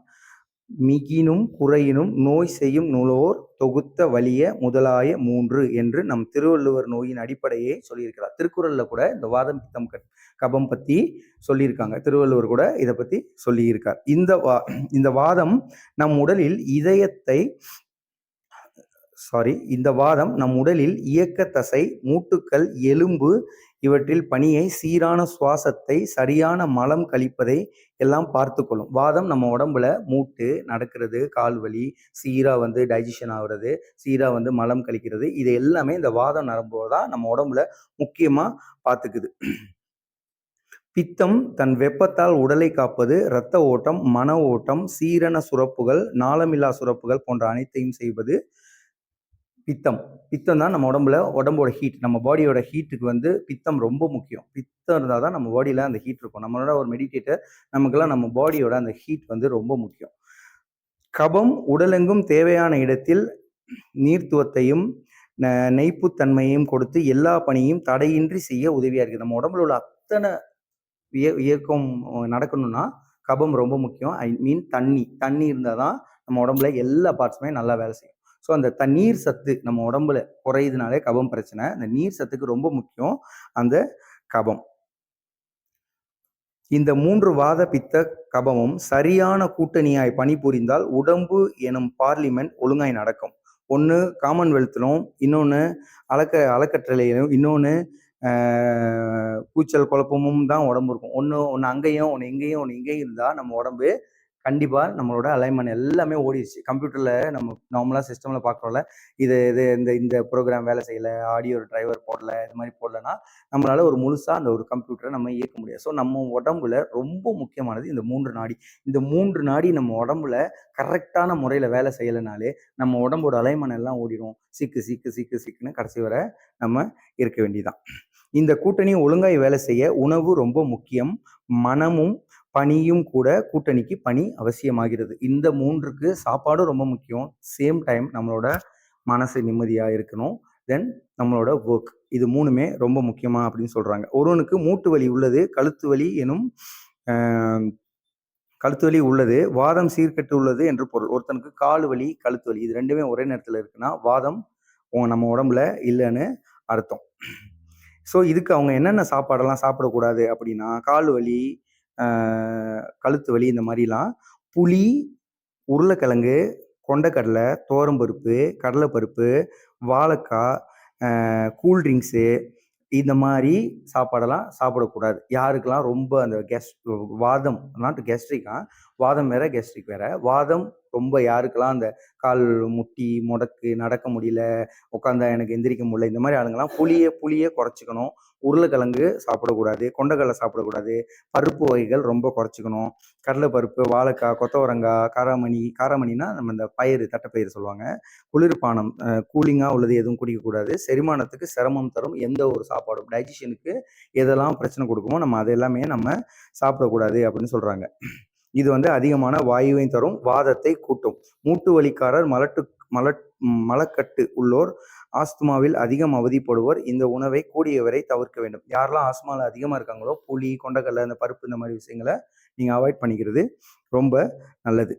மிகினும் குறையினும் நோய் செய்யும் நுலோர் தொகுத்த வலிய முதலாய மூன்று என்று நம் திருவள்ளுவர் நோயின் அடிப்படையை சொல்லியிருக்கிறார். திருக்குறள்ல கூட இந்த வாதம் பித்தம் கபம் பத்தி சொல்லியிருக்காங்க. திருவள்ளுவர் கூட இதை பத்தி சொல்லியிருக்கார். இந்த வா இந்த வாதம் நம் உடலில் இதயத்தை சாரி இந்த வாதம் நம் உடலில் இயக்க தசை மூட்டுக்கள் எலும்பு இவற்றில் பணியை சீரான சுவாசத்தை சரியான மலம் கழிப்பதை எல்லாம் பார்த்து கொள்ளும். வாதம் நம்ம உடம்புல மூட்டு நடக்கிறது கால் வலி சீராக வந்து டைஜஷன் ஆகுறது சீராக வந்து மலம் கழிக்கிறது இது எல்லாமே இந்த வாதம் நரம்போட தான் நம்ம உடம்புல முக்கியமாக பார்த்துக்குது. பித்தம் தன் வெப்பத்தால் உடலை காப்பது இரத்த ஓட்டம் மன ஓட்டம் சீரண சுரப்புகள் நாளமில்லா சுரப்புகள் போன்ற அனைத்தையும் செய்வது பித்தம். பித்தம் தான் நம்ம உடம்புல உடம்போட ஹீட் நம்ம பாடியோட ஹீட்டுக்கு வந்து பித்தம் ரொம்ப முக்கியம். பித்தம் இருந்தால் தான் நம்ம பாடியில் அந்த ஹீட் இருக்கும். நம்மளோட ஒரு மெடிடேட்டர் நமக்கெல்லாம் நம்ம பாடியோட அந்த ஹீட் வந்து ரொம்ப முக்கியம். கபம் உடலெங்கும் தேவையான இடத்தில் நீர்த்துவத்தையும் நெய்ப்புத்தன்மையையும் கொடுத்து எல்லா பணியும் தடையின்றி செய்ய உதவியாக இருக்குது நம்ம உடம்புல உள்ள அத்தனை இய- இயக்கம் நடக்கணும்னா கபம் ரொம்ப முக்கியம். ஐ மீன் தண்ணி. தண்ணி இருந்தால் தான் நம்ம உடம்புல எல்லா பார்ட்ஸுமே நல்லா வேலை செய்யும். ஸோ அந்த தண்ணீர் சத்து நம்ம உடம்புல குறையுதுனாலே கபம் பிரச்சனை. அந்த நீர் சத்துக்கு ரொம்ப முக்கியம். அந்த கபம். இந்த மூன்று வாத பித்த கபமும் சரியான கூட்டணியாய் பணிபுரிந்தால் உடம்பு எனும் பார்லிமெண்ட் ஒழுங்காய் நடக்கும். ஒன்று காமன்வெல்த்திலும் இன்னொன்று அலக்க அலக்கற்றலையிலும் இன்னொன்று கூச்சல் குழப்பமும் தான் உடம்பு இருக்கும் ஒன்று ஒன்று அங்கேயும் ஒன்று இங்கேயும் ஒன்று இங்கேயும் இருந்தால் நம்ம உடம்பு கண்டிப்பாக நம்மளோட அலைன்மெண்ட் எல்லாமே ஓடிடுச்சு கம்ப்யூட்டரில் நம்ம நார்மலாக சிஸ்டமில் பார்க்குறோம்ல இது இது இந்த இந்த ப்ரோக்ராம் வேலை செய்யலை ஆடியோ டிரைவர் போடல இது மாதிரி போடலன்னா நம்மளால் ஒரு முழுசாக அந்த ஒரு கம்ப்யூட்டரை நம்ம இயக்க முடியாது. ஸோ நம்ம உடம்புல ரொம்ப முக்கியமானது இந்த மூன்று நாடி. இந்த மூன்று நாடி நம்ம உடம்புல கரெக்டான முறையில் வேலை செய்யலைனாலே நம்ம உடம்போட அலைன்மெண்ட் எல்லாம் ஓடிடும் சிக்கு சிக்கு சிக்கு சிக்குன்னு கடைசி வரை நம்ம இருக்க வேண்டியதான் இந்த கூட்டணி ஒழுங்காய் வேலை செய்ய உணவு ரொம்ப முக்கியம். மனமும் பணியும் கூட கூட்டணிக்கு பணி அவசியமாகிறது. இந்த மூன்றுக்கு சாப்பாடும் ரொம்ப முக்கியம். சேம் டைம் நம்மளோட மனசு நிம்மதியாக இருக்கணும். தென் நம்மளோட ஒர்க் இது மூணுமே ரொம்ப முக்கியமா அப்படின்னு சொல்றாங்க. ஒருவனுக்கு மூட்டு வலி உள்ளது கழுத்து வலி எனும் கழுத்து வலி உள்ளது வாதம் சீர்கெட்டு உள்ளது என்று பொருள். ஒருத்தனுக்கு கால் வலி கழுத்து வலி இது ரெண்டுமே ஒரே நேரத்தில் இருக்குன்னா வாதம் நம்ம உடம்புல இல்லைன்னு அர்த்தம். ஸோ இதுக்கு அவங்க என்னென்ன சாப்பாடெல்லாம் சாப்பிடக்கூடாது அப்படின்னா கால் வலி கழுத்து வலி இந்த மாதிரிலாம் புளி உருளைக்கிழங்கு கொண்டக்கடலை தோரம்பருப்பு கடலைப்பருப்பு வாழைக்காய் கூல்ட்ரிங்க்ஸு இந்த மாதிரி சாப்பாடெல்லாம் சாப்பிடக்கூடாது. யாருக்கெல்லாம் ரொம்ப அந்த கெஸ்ட் வாதம் நாட்டு கெஸ்ட்ரிக்கா வாதம் வேற கெஸ்ட்ரிக் வேற. வாதம் ரொம்ப யாருக்கெல்லாம் அந்த கால் முட்டி முடக்கு நடக்க முடியல உட்காந்தா எனக்கு எந்திரிக்க முடியல இந்த மாதிரி ஆளுங்கெல்லாம் புளியை புளியை குறைச்சிக்கணும். உருளைக்கிழங்கு சாப்பிடக்கூடாது கொண்டக்கடலை சாப்பிடக்கூடாது. பருப்பு வகைகள் ரொம்ப குறைச்சிக்கணும். கடலைப்பருப்பு வாழைக்காய் கொத்தவரங்காய் காராமணி காராமணினா நம்ம இந்த பயிறு தட்டைப்பயிறு சொல்லுவாங்க. குளிர்பானம் கூலிங்காக உள்ளது எதுவும் குடிக்கக்கூடாது. செரிமானத்துக்கு சிரமம் தரும் எந்த ஒரு சாப்பாடும். டைஜஷனுக்கு எதெல்லாம் பிரச்சனை கொடுக்குமோ நம்ம அது எல்லாமே நம்ம சாப்பிடக்கூடாது அப்படின்னு சொல்கிறாங்க இது வந்து அதிகமான வாயுவை தரும் வாதத்தை கூட்டும். மூட்டு வலிக்காரர் மலட்டு மலட் மலக்கட்டு உள்ளோர் ஆஸ்துமாவில் அதிகம் அவதிப்படுவோர் இந்த உணவை கூடியவரை தவிர்க்க வேண்டும். யாரெல்லாம் ஆஸ்துமாவில் அதிகமாக இருக்காங்களோ புளி கொண்டக்கடலை அந்த பருப்பு இந்த மாதிரி விஷயங்களை நீங்கள் அவாய்ட் பண்ணிக்கிறது ரொம்ப நல்லது.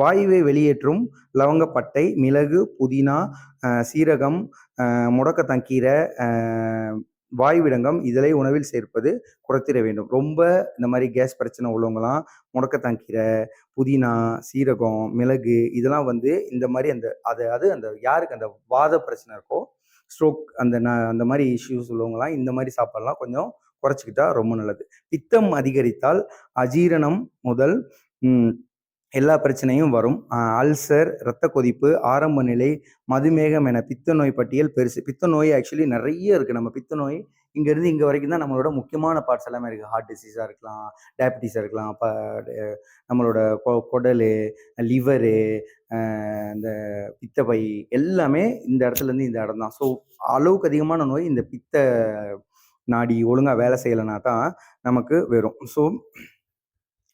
வாயுவை வெளியேற்றும் லவங்கப்பட்டை மிளகு புதினா சீரகம் முடக்கத்தங்கீரை வாய்விடங்கம் இதிலே உணவில் சேர்ப்பது குறைத்திட வேண்டும். ரொம்ப இந்த மாதிரி கேஸ் பிரச்சனை உள்ளவங்கலாம் முடக்கத்தாங்கீரை புதினா சீரகம் மிளகு இதெல்லாம் வந்து இந்த மாதிரி அந்த அதாவது அது அந்த யாருக்கு அந்த வாத பிரச்சனை இருக்கோ ஸ்ட்ரோக் அந்த ந- அந்த மாதிரி இஷ்யூஸ் உள்ளவங்கலாம் இந்த மாதிரி சாப்பாடெல்லாம் கொஞ்சம் குறைச்சிக்கிட்டா ரொம்ப நல்லது. பித்தம் அதிகரித்தால் அஜீரணம் முதல் எல்லா பிரச்சனையும் வரும். அல்சர் இரத்த கொதிப்பு ஆரம்ப நிலை மதுமேகம் என பித்த நோய் பட்டியல் பெருசு. பித்த நோய் ஆக்சுவலி நிறைய இருக்குது நம்ம பித்த நோய் இங்கேருந்து இங்கே வரைக்கும் தான் நம்மளோட முக்கியமான பார்ட்ஸ் எல்லாமே இருக்குது ஹார்ட் டிசீஸாக இருக்கலாம் டயபிட்டிஸாக இருக்கலாம் அப்ப நம்மளோட கொ- குடலு லிவரு இந்த பித்தப்பை எல்லாமே இந்த இடத்துலேருந்து இந்த இடம் தான். ஸோ அளவுக்கு அதிகமான நோய் இந்த பித்த நாடி ஒழுங்காக வேலை செய்யலைனா தான் நமக்கு வரும். ஸோ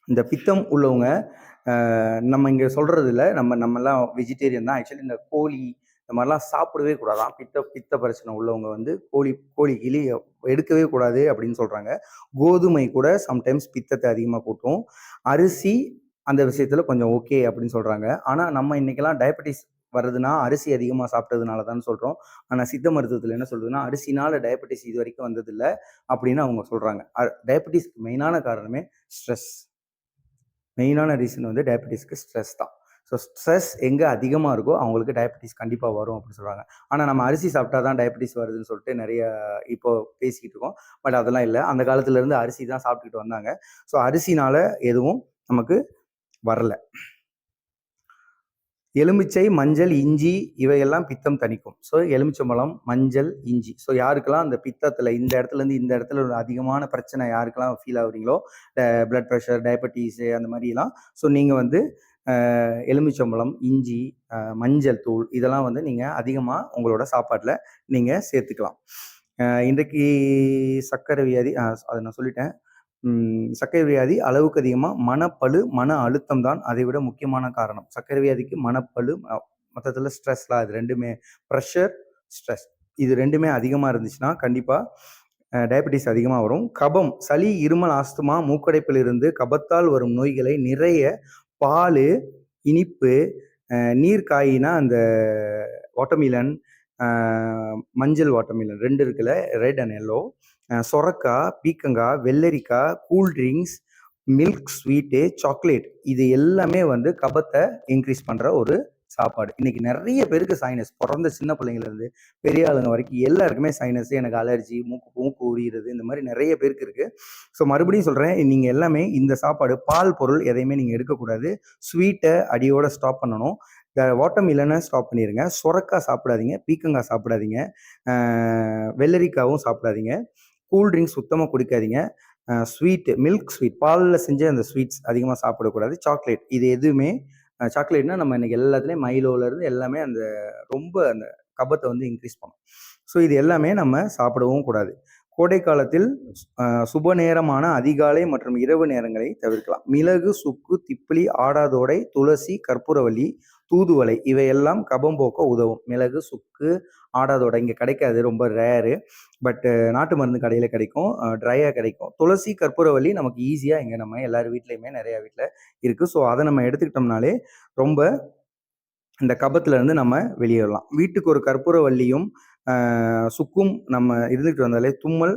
இந்த பித்தம் உள்ளவங்க நம்ம இங்கே சொல்கிறதில்ல நம்ம நம்மலாம் வெஜிடேரியன் தான். ஆக்சுவலி இந்த கோழி இந்த மாதிரிலாம் சாப்பிடவே கூடாதான் பித்த பித்த பிரச்சனை உள்ளவங்க வந்து கோழி கோழி கிளி எடுக்கவே கூடாது அப்படின்னு சொல்கிறாங்க கோதுமை கூட சம்டைம்ஸ் பித்தத்தை அதிகமாக கூட்டும். அரிசி அந்த விஷயத்தில் கொஞ்சம் ஓகே அப்படின்னு சொல்கிறாங்க ஆனால் நம்ம இன்றைக்கெல்லாம் டயபெட்டிஸ் வருதுன்னா அரிசி அதிகமாக சாப்பிட்டதுனால தான் சொல்கிறோம் ஆனால் சித்த மருத்துவத்தில் என்ன சொல்கிறதுன்னா அரிசினால் டயபெட்டிஸ் இது வரைக்கும் வந்ததில்லை அப்படின்னு அவங்க சொல்கிறாங்க டயபெட்டிஸ்க்கு மெயினான காரணமே ஸ்ட்ரெஸ் மெயினான ரீசன் வந்து டயபெட்டிஸ்க்கு ஸ்ட்ரெஸ் தான். ஸோ ஸ்ட்ரெஸ் எங்கே அதிகமாக இருக்கோ அவங்களுக்கு டயபெட்டிஸ் கண்டிப்பாக வரும் அப்படின்னு சொல்கிறாங்க ஆனால் நம்ம அரிசி சாப்பிட்டா தான் டயபெட்டிஸ் வருதுன்னு சொல்லிட்டு நிறைய இப்போ பேசிக்கிட்டு இருக்கோம். பட் அதெல்லாம் இல்லை. அந்த காலத்துலேருந்து அரிசி தான் சாப்பிட்டுக்கிட்டு வந்தாங்க. ஸோ அரிசினால எதுவும் நமக்கு வரலை. எலுமிச்சை மஞ்சள் இஞ்சி இவையெல்லாம் பித்தம் தணிக்கும். ஸோ எலுமிச்சம்பழம் மஞ்சள் இஞ்சி. ஸோ யாருக்கெல்லாம் அந்த பித்தத்தில் இந்த இடத்துலேருந்து இந்த இடத்துல ஒரு அதிகமான பிரச்சனை யாருக்கெல்லாம் ஃபீல் ஆகுறீங்களோ பிளட் ப்ரெஷர் டயபெட்டிஸு அந்த மாதிரிலாம் ஸோ நீங்கள் வந்து எலுமிச்சம்பழம் இஞ்சி மஞ்சள் தூள் இதெல்லாம் வந்து நீங்கள் அதிகமாக உங்களோட சாப்பாட்டில் நீங்கள் சேர்த்துக்கலாம். இன்றைக்கு சர்க்கரை வியாதி அதை நான் சொல்லிட்டேன். சர்க்கரை வியாதி அளவுக்கு அதிகமாக மனப்பழு மன அழுத்தம் தான் அதை விட முக்கியமான காரணம். சர்க்கரை வியாதிக்கு மனப்பழு மொத்தத்தில் ஸ்ட்ரெஸ்லாம் இது ரெண்டுமே. ப்ரெஷர் ஸ்ட்ரெஸ் இது ரெண்டுமே அதிகமாக இருந்துச்சுன்னா கண்டிப்பாக டயபெட்டிஸ் அதிகமாக வரும். கபம் சளி இருமல் ஆஸ்துமா மூக்கடைப்பில் இருந்து கபத்தால் வரும் நோய்களை நிறைய பால் இனிப்பு நீர் காயினா அந்த வாட்டர்மிலன் மஞ்சள் வாட்டர்மிலன் ரெண்டு இருக்குல்ல ரெட் அண்ட் எல்லோ சொரக்காய் பீக்கங்காய் வெள்ளரிக்காய் cool drinks milk sweet chocolate இது எல்லாமே வந்து கபத்தை இன்க்ரீஸ் பண்ணுற ஒரு சாப்பாடு. இன்னைக்கு நிறைய பேருக்கு சைனஸ். பிறந்த சின்ன பிள்ளைங்கலேருந்து பெரிய ஆளுங்க வரைக்கும் எல்லாருக்குமே சைனஸ். எனக்கு அலர்ஜி மூக்கு மூக்கு உரியது இந்த மாதிரி நிறைய பேருக்கு இருக்குது ஸோ மறுபடியும் சொல்கிறேன் நீங்கள் எல்லாமே இந்த சாப்பாடு பால் பொருள் எதையுமே நீங்கள் எடுக்கக்கூடாது. ஸ்வீட்டை அடியோட ஸ்டாப் பண்ணணும். இந்த வாட்டர் மில்லனை ஸ்டாப் பண்ணிடுங்க சுரக்காய் சாப்பிடாதீங்க பீக்கங்காய் சாப்பிடாதீங்க வெள்ளரிக்காவும் சாப்பிடாதீங்க. கூல் ட்ரிங்க்ஸ் சுத்தமாக குடிக்காதீங்க. ஸ்வீட் மில்க் ஸ்வீட் பாலில் செஞ்ச அந்த ஸ்வீட்ஸ் அதிகமாக சாப்பிடக்கூடாது. சாக்லேட் இது எதுவுமே சாக்லேட்னா நம்ம இன்னைக்கு எல்லாத்துலேயும் மைலோல எல்லாமே அந்த ரொம்ப அந்த கபத்தை வந்து இன்க்ரீஸ் பண்ணும். ஸோ இது எல்லாமே நம்ம சாப்பிடவும் கூடாது. கோடை காலத்தில் சுப நேரமான அதிகாலை மற்றும் இரவு நேரங்களை தவிர்க்கலாம். மிளகு சுக்கு திப்பிலி ஆடாதோடை துளசி கற்பூரவல்லி தூதுவளை இவையெல்லாம் கபம் போக்க உதவும். மிளகு சுக்கு ஆடாதோட இங்கே கிடைக்காது ரொம்ப ரேரு பட் நாட்டு மருந்து கடையில் கிடைக்கும் ட்ரையாக கிடைக்கும். துளசி கற்பூரவள்ளி நமக்கு ஈஸியாக இங்கே நம்ம எல்லார் வீட்லேயுமே நிறையா வீட்டில் இருக்குது ஸோ அதை நம்ம எடுத்துக்கிட்டோம்னாலே ரொம்ப இந்த கபத்துலேருந்து நம்ம வெளியேறலாம். வீட்டுக்கு ஒரு கற்பூரவள்ளியும் சுக்கும் நம்ம இருந்துகிட்டு வந்தாலே தும்மல்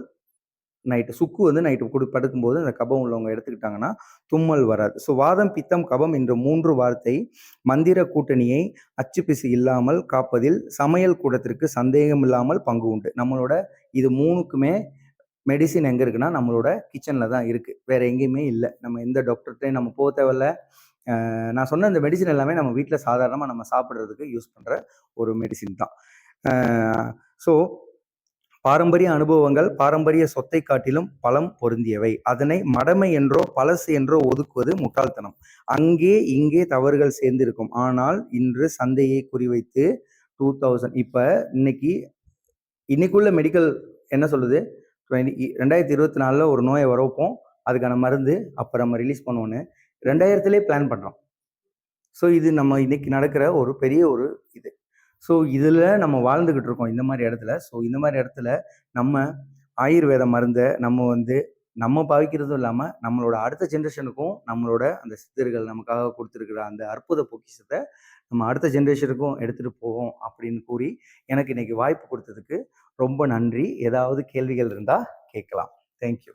நைட்டு சுக்கு வந்து நைட்டு கொடு படுக்கும்போது அந்த கபம் உள்ளவங்க எடுத்துக்கிட்டாங்கன்னா தும்மல் வராது. ஸோ வாதம் பித்தம் கபம் என்ற மூன்று வார்த்தை மந்திர கூட்டணியை அச்சுப்பிசு இல்லாமல் காப்பதில் சமையல் கூடத்திற்கு சந்தேகம் இல்லாமல் பங்கு உண்டு. நம்மளோட இது மூணுக்குமே மெடிசின் எங்கே இருக்குன்னா நம்மளோட கிச்சனில் தான் இருக்குது வேற எங்கேயுமே இல்லை. நம்ம எந்த டாக்டர்கிட்டையும் நம்ம போக தேவையில்ல. நான் சொன்ன இந்த மெடிசின் எல்லாமே நம்ம வீட்டில் சாதாரணமாக நம்ம சாப்பிட்றதுக்கு யூஸ் பண்ணுற ஒரு மெடிசின் தான். ஸோ பாரம்பரிய அனுபவங்கள் பாரம்பரிய சொத்தை காட்டிலும் பலம் பொருந்தியவை. அதனை மடமை என்றோ பழசு என்றோ ஒதுக்குவது முட்டாள்தனம். அங்கே இங்கே தவறுகள் சேர்ந்திருக்கும். ஆனால் இன்று சந்தையை குறிவைத்து டூ தௌசண்ட் இப்போ இன்னைக்கு இன்னைக்குள்ள மெடிக்கல் என்ன சொல்லுது? 20 ரெண்டாயிரத்தி இருபத்தி நாலில் ஒரு நோயை வரப்போம். அதுக்கான மருந்து அப்போ நம்ம ரிலீஸ் பண்ணுவோன்னு ரெண்டாயிரத்துலேயே பிளான் பண்ணுறோம் ஸோ இது நம்ம இன்னைக்கு நடக்கிற ஒரு பெரிய ஒரு இது. ஸோ இதில் நம்ம வாழ்ந்துக்கிட்டு இருக்கோம் இந்த மாதிரி இடத்துல. ஸோ இந்த மாதிரி இடத்துல நம்ம ஆயுர்வேத மருந்தை நம்ம வந்து நம்ம பாவிக்கிறதும் இல்லாமல் நம்மளோட அடுத்த ஜென்ரேஷனுக்கும் நம்மளோட அந்த சித்தர்கள் நமக்காக கொடுத்துருக்கிற அந்த அற்புத பொக்கிஷத்தை நம்ம அடுத்த ஜென்ரேஷனுக்கும் எடுத்துகிட்டு போவோம் அப்படின்னு கூறி எனக்கு இன்னைக்கு வாய்ப்பு கொடுத்ததுக்கு ரொம்ப நன்றி. ஏதாவது கேள்விகள் இருந்தால் கேட்கலாம். தேங்க்யூ